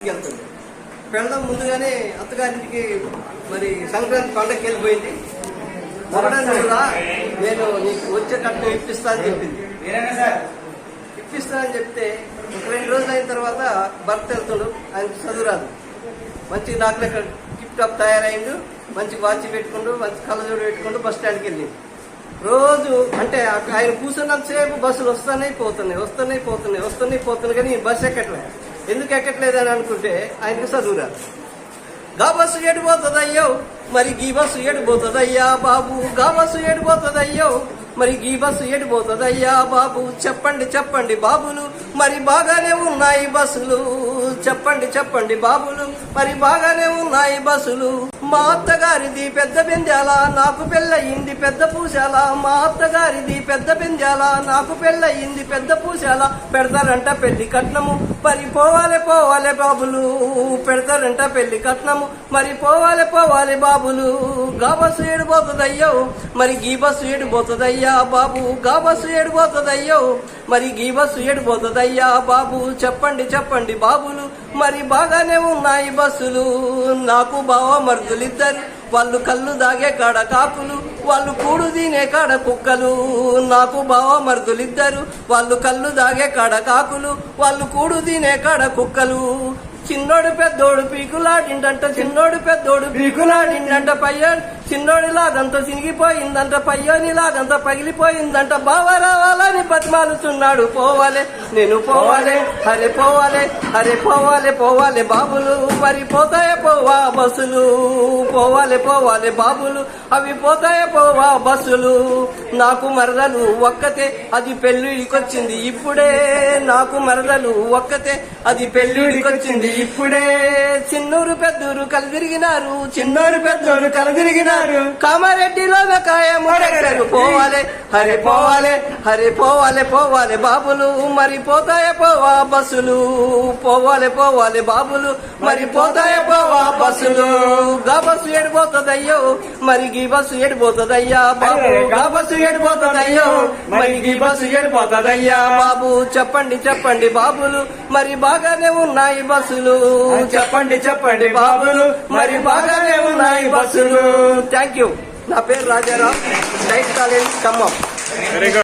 వెళ్తుంది పెళ్ళం ముందుగానే అత్తగారింటికి మరి సంక్రాంతి పండగకి వెళ్ళిపోయింది. మొదటి కూడా నేను నీకు వచ్చే కట్నం అని చెప్పింది. ఇప్పిస్తానని చెప్తే ఒక రెండు రోజులు అయిన తర్వాత భర్త వెళ్తుండు ఆయన చదువురాదు. మంచి దాంట్లో టిప్ తయారైండు మంచి వాచ్ పెట్టుకుంటూ మంచి కళ్ళజోడు పెట్టుకుంటూ బస్ స్టాండ్కి వెళ్ళింది రోజు అంటే ఆయన కూర్చున్నంతసేపు బస్సులు వస్తానే పోతున్నాయి వస్తున్నాయి పోతున్నాయి వస్తున్నాయి పోతున్నాయి కానీ బస్సు ఎక్కట్లేదు. ఎందుకు ఎక్కట్లేదు అని అనుకుంటే ఆయనకు చదువురాదు గా బస్సు ఏడిపోతుందయ్యో మరి గీ బస్సు ఏడిపోతుందయ్యా బాబు. గా బస్సు ఏడిపోతుందయ్యో మరి గీ బస్సు ఎడిపోతుందయ్యా బాబు. చెప్పండి చెప్పండి బాబులు మరి బాగానే ఉన్నాయి బస్సులు. చెప్పండి చెప్పండి బాబులు మరి బాగానే ఉన్నాయి బస్సులు. మా అత్తగారిది పెద్ద బెంజాల నాకు పెళ్ళయింది పెద్ద పూసాల. మా అత్తగారిది పెద్ద బెంజాల నాకు పెళ్ళయింది పెద్ద పూసాల. పెడతారంట పెళ్ళి కట్నము. మరి పోవాలే పోవాలే బాబులు. పెడతారంట పెళ్ళి కట్నము. మరి పోవాలే పోవాలే బాబులు. గా బస్సు ఏడిపోతుందయ్యో మరి గీ బస్సు ఏడిపోతుందయ్యా బాబు. గా బస్సు ఏడిపోతుందయ్యో మరి గీ బస్సు ఏడిపోతుందయ్యా బాబు. చెప్పండి చెప్పండి బాబులు. మరి బాగానే ఉన్నాయి బస్సులు. నాకు బావ మరుదులిద్దరు. వాళ్ళు కళ్ళు దాగే కాడ కాకులు. వాళ్ళు కూడు తినే కాడ కుక్కలు నాకు బావ మరుదులిద్దరు వాళ్ళు కళ్ళు దాగే కాడ కాకులు వాళ్ళు కూడు తినే కాడ కుక్కలు. చిన్నోడు పెద్దోడు పీకులాడిండంట చిన్నోడు పెద్దోడు పీకులాడిండంట పయ్య. చిన్నోడి లాగంత చినిగిపోయిందంట పయ్యోని లాగంత పగిలిపోయిందంట బావ రావాలని మారుతున్నాడు పోవాలే నేను పోవాలే హరే పోవాలే హరే పోవాలే పోవాలే బాబులు మరి పోతాయే పోవా బస్సులు? పోవాలే పోవాలే బాబులు అవి పోతాయే పోవా బస్సులు? నాకు మరదలు ఒక్కతే అది పెళ్ళికొచ్చింది ఇప్పుడే. నాకు మరదలు ఒక్కతే అది పెళ్ళికొచ్చింది ఇప్పుడే. చిన్నూరు పెద్దూరు కలిదిరిగినారు చిన్నూరు పెద్దూరు కలిదిరిగినారు. కామారెడ్డిలో కాయముడెక్కరు పోవాలే హరే పోవాలే హరే పోవాలే. పోవాలే బాబులు మరి పోతాయే పోవా బస్సులు? పోవాలే పోవాలే బాబులు మరి పోతాయే పోవా బస్సులు? గా బస్సు ఎడిపోతుందయ్యో మరి గీ బస్సు ఎడిపోతుందయ్యా బాబు. గా బస్సు ఎడిపోతుందయ్యో మరి గీ బస్సు ఎడిపోతుందయ్యా బాబు చెప్పండి చెప్పండి బాబులు మరి బాగానే ఉన్నాయి బస్సులు. చెప్పండి చెప్పండి బాబులు మరి బాగానే ఉన్నాయి బస్సులు. థ్యాంక్ యూ నా పేరు రాజారావు. Diet college Khammam.